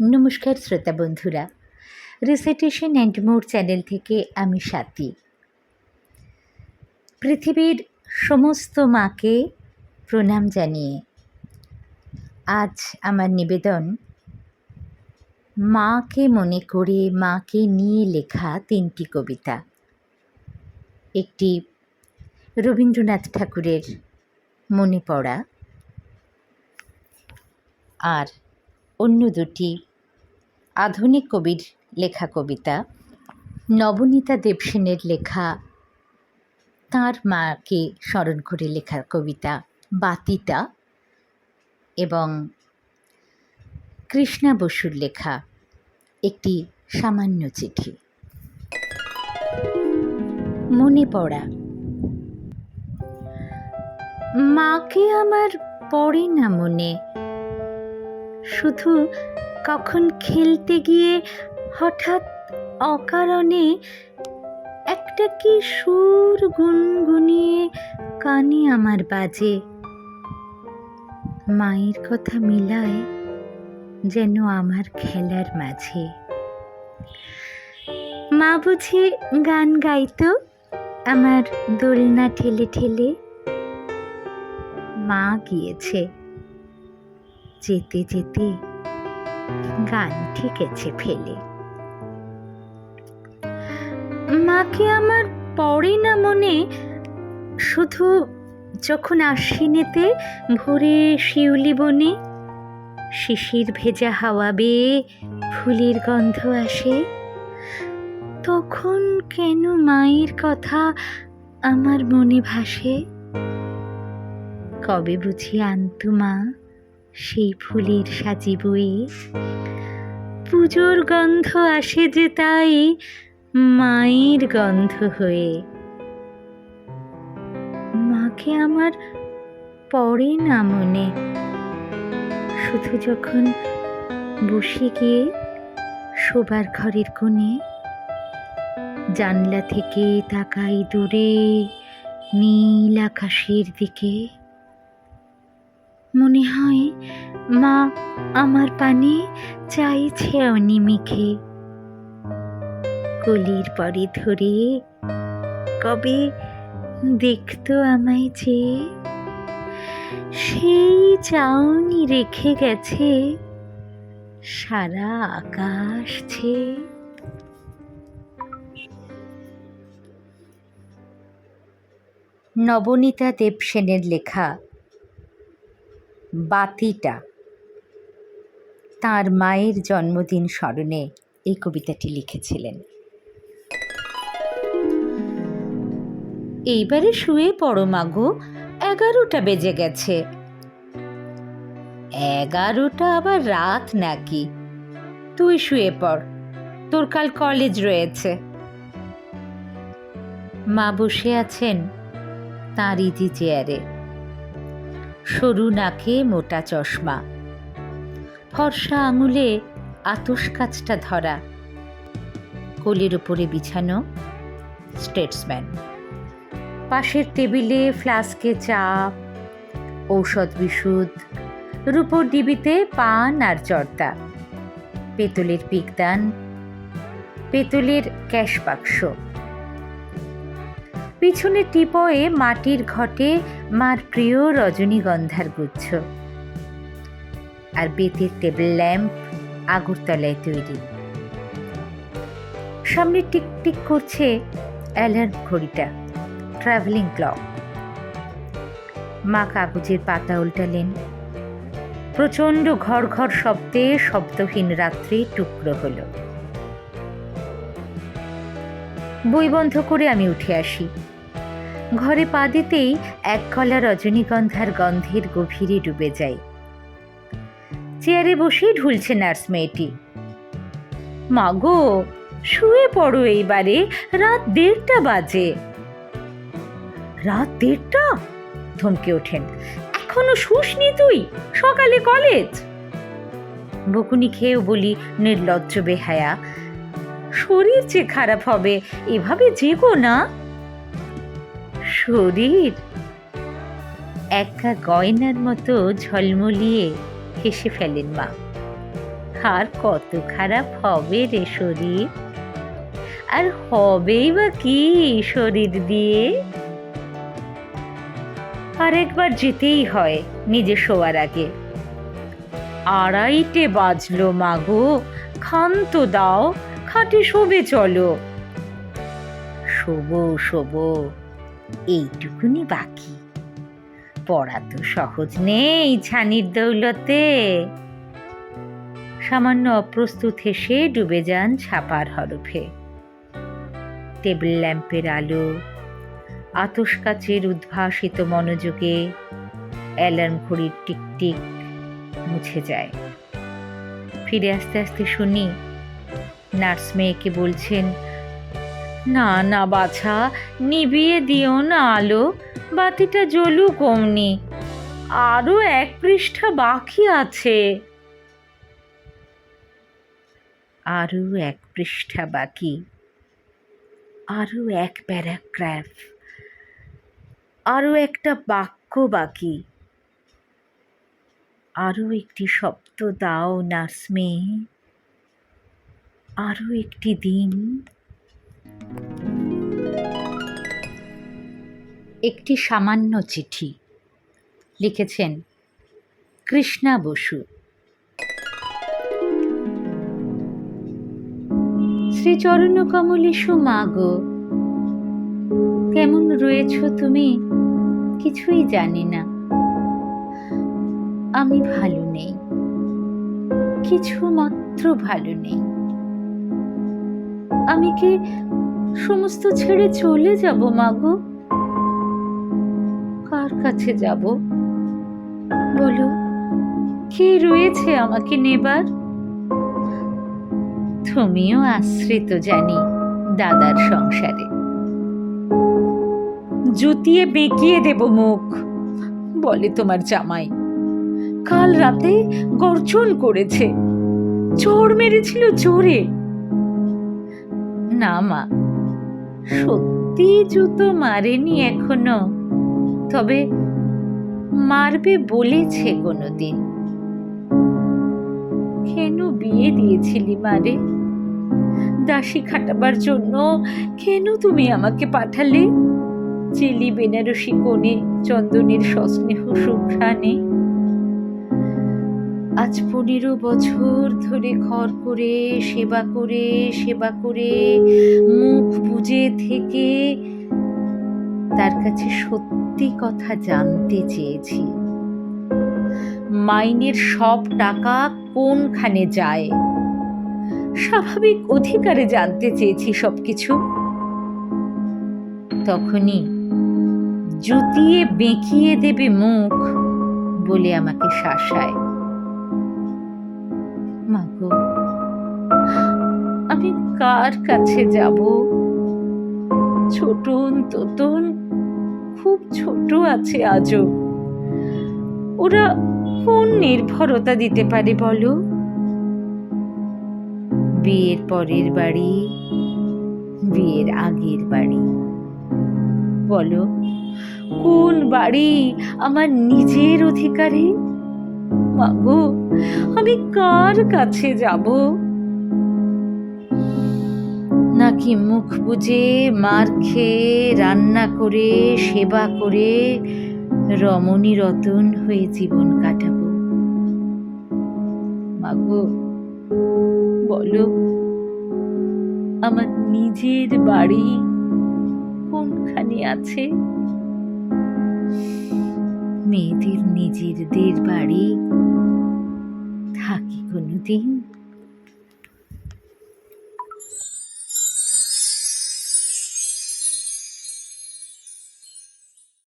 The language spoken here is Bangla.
নমস্কার শ্রোতা বন্ধুরা। রিসাইটেশন অ্যান্ড মোর চ্যানেল থেকে আমি স্বাতী পৃথিবীর সমস্ত মাকে প্রণাম জানিয়ে আজ আমার নিবেদন, মাকে মনে করে মাকে নিয়ে লেখা তিনটি কবিতা। একটি রবীন্দ্রনাথ ঠাকুরের মনে পড়া, আর অন্য দুটি আধুনিক কবির লেখা কবিতা। নবনীতা দেবসেনের লেখা। তাঁর মাকে স্মরণ করে লেখা কবিতা। বাতিতা এবং কৃষ্ণা বসুর লেখা। একটি সামান্য চিঠি। মনে পড়া। মাকে আমার পড়ে না মনে। শুধু কখন খেলতে গিয়ে হঠাৎ অকারণে একটা কি সুর গুনগুনিয়ে কানে আমার বাজে। মায়ের কথা মিলায় যেন আমার খেলার মাঝে। মা বুঝি গান গাইতো আমার দোলনা ঠেলে ঠেলে? মা গিয়েছে। যেতে যেতে গান ঠিকেছে ফেলে। মাকে আমার পড়ে না মনে, শুধু যখন আশ্বিনেতে ভোরে শিউলি বনে, শিশির ভেজা হাওয়া বেয়ে ফুলের গন্ধ আসে, তখন কেন মায়ের কথা আমার মনে ভাসে? কবে বুঝি আনতু মা সেই ফুলের সাজি বয়ে পুজোর গন্ধ আসে যে তাই মায়ের গন্ধ হয়ে। মাকে আমার পড়ে না মনে। শুধু যখন বসে গিয়ে শোবার ঘরের কোণে জানলা থেকে তাকাই দূরে নীল আকাশের দিকে। মনে হয় মা আমার পানে চাইছে অনিমিখে। কলির পরে ধরে কবে দেখতো আমায় যে সেই চাউনি রেখে গেছে সারা আকাশ ছে। নবনীতা দেবসেনের লেখা বাতিটা। তার মায়ের জন্মদিন স্মরণে এই কবিতাটি লিখেছিলেন। এইবারে শুয়ে পড়ো মাগো এগারোটা বেজে গেছে। এগারোটা আবার রাত নাকি? তুই শুয়ে পড়, তোর কাল কলেজ রয়েছে। মা বসে আছেন তাঁর ইজি চেয়ারে। সরু নাকে মোটা চশমা। ফর্সা আঙুলে আতস কাজটা ধরা। কোলের উপরে বিছানো স্টেটসম্যান। পাশের টেবিলে ফ্লাস্কে চা, ঔষধ বিশুদ, রূপোর ডিবিতে পান আর চর্দা পেতলের পিকদান পেতলের ক্যাশ বাক্স। পিছনে টিপয়ে মাটির ঘটে মার প্রিয় রজনীগন্ধার গুচ্ছ। আর বেতের টেবিল ল্যাম্প আগরতলায় তৈরি। সামনে টিকটিক করছে অ্যালার্ম ঘড়িটা ট্রাভেলিং ক্লক মা কাগজের পাতা উল্টালেন। প্রচণ্ড ঘর ঘর শব্দে শব্দহীন রাত্রি টুকরো হলো। বই বন্ধ করে আমি উঠে আসি। ঘরে পা দিতেই এক কলা রজনীগন্ধার গন্ধের গভীরে ডুবে যায়। চেয়ারে বসেই ঢুলছে নার্স মেয়েটি। মাগো শুয়ে পড়ো এইবারে, রাত দেড়টা বাজে। রাত দেড়টা? ধমকে ওঠেন। এখনও শুসনি তুই? সকালে কলেজ? বকুনি খেয়েও বলি নির্লজ্জ বেহায়া, শরীর যে খারাপ হবে, এভাবে যেগো না? শরীর। একা গয়নার মতো ঝলমলিয়ে হেসে ফেলেন মা। আর কত খারাপ হবে রে শরীর। আর হবেই বা কি শরীর দিয়ে? আর একবার যেতেই হয় নিজে শোয়ার আগে। আড়াইটে বাজলো মাগো ক্ষান্ত দাও, খাটে শোবে চলো। শোবো শোবো। এইটুকুনি বাকি। পড়া তো সহজ নেই ছানির দৌলতে। সামান্য অপ্রস্তুত হেসে ডুবে যান ছাপার হরফে। টেবিল ল্যাম্পের আলো আতস কাচের উদ্ভাসিত মনোযোগে অ্যালার্ম ঘড়ির টিকটিক মুছে যায়। ফিরে আসতে আসতে শুনি, নার্স মেয়েকে বলছেন না না বাছা, নিবিয়ে দিও না আলো, বাতিটা জ্বলুক অমনি। আরও এক পৃষ্ঠা বাকি আছে। আরও এক পৃষ্ঠা বাকি। আরও এক প্যারাগ্রাফ। আরও একটা বাক্য বাকি। আরও একটি শব্দ দাও নার্স মেয়ে আরও একটি দিন। একটি সামান্য চিঠি। লিখেছেন কৃষ্ণা বসু। শ্রীচরণ কমলেশু মাগো কেমন রয়েছ তুমি? কিছুই জানি না। আমি ভালো নেই। কিছু মাত্র ভালো নেই। আমি কি সমস্ত ছেড়ে চলে যাব মাগো কার কাছে যাব? বলো, কে রয়েছে আমাকে নেবার? তুমিও আশ্রিত জানি দাদার সংসারে। জুতিয়ে বেঁকিয়ে দেব মুখ, বলে তোমার জামাই। কাল রাতে গর্জন করেছে, চোর মেরেছিল জোরে। না মা সত্যি জুতো মারেনি এখনও? তবে মারবে বলেছে কোনোদিন। কেন বিয়ে দিয়েছিলি মারে দাসী খাটাবার জন্য কেন তুমি আমাকে পাঠালে? চিলি বেনারসি কোণে চন্দনের সস্নেহ সুঘ্রাণে আজ পনেরো বছর ধরে ঘর করে, সেবা করে সেবা করে, মুখ বুজে থেকে তার কাছে সত্যি কথা জানতে চেয়েছি। মাইনের সব টাকা কোনখানে যায়? স্বাভাবিক অধিকারে জানতে চেয়েছি সব কিছু তখনই জুতিয়ে বেঁকিয়ে দেবে মুখ বলে আমাকে শাসায়। কার কাছে যাব? ছোটন তোতন, খুব ছোট আছে আজও। ওরা কোন নির্ভরতা দিতে পারে বলো? বিয়ের পরের বাড়ি, বিয়ের আগের বাড়ি। বলো, কোন বাড়ি আমার নিজের অধিকারে? মাগো, আমি কার কাছে যাব? নাকি মুখ বুজে মার খেয়ে রান্না করে, সেবা করে রমণী রতন হয়ে জীবন কাটাবো? বলো, আমার নিজের বাড়ি কোনখানে আছে? মেয়েদের নিজেরদের বাড়ি থাকি কোনোদিন।